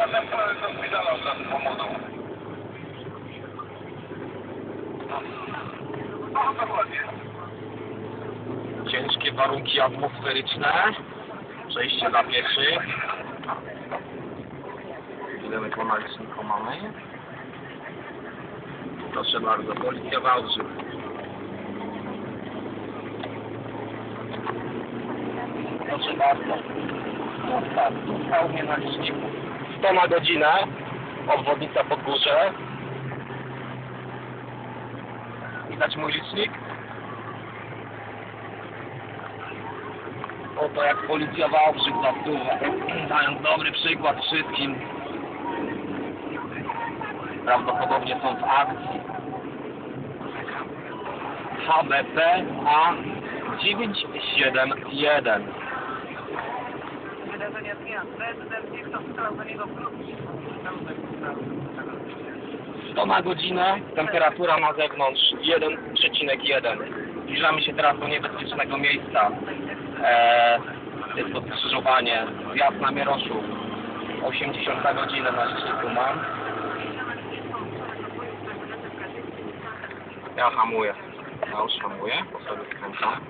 a potem do szpitala od razu pomogą. No, dokładnie. Ciężkie warunki atmosferyczne. Przejście dla pieszych. Ile my po naliczniku mamy? Proszę bardzo, policja Wałbrzych. Proszę bardzo. Został mnie na liczniku. 100 na godzinę, obwodnica pod górze. Widać mój licznik. Oto jak policja Wałbrzych zasuwa, dając dobry przykład wszystkim. Prawdopodobnie są w akcji. HBP A971 wprowadzenia zmian. Prezydent nie chcą wczoraj do niego wrócić. To na godzinę, temperatura na zewnątrz 1,1. Zbliżamy się teraz do niebezpiecznego miejsca. Eee, jest to skrzyżowanie, zjazd na Mieroszu. 80 na godzinę na liczniku mam. Ja hamuję. Ja już hamuję, po sobie skręcam.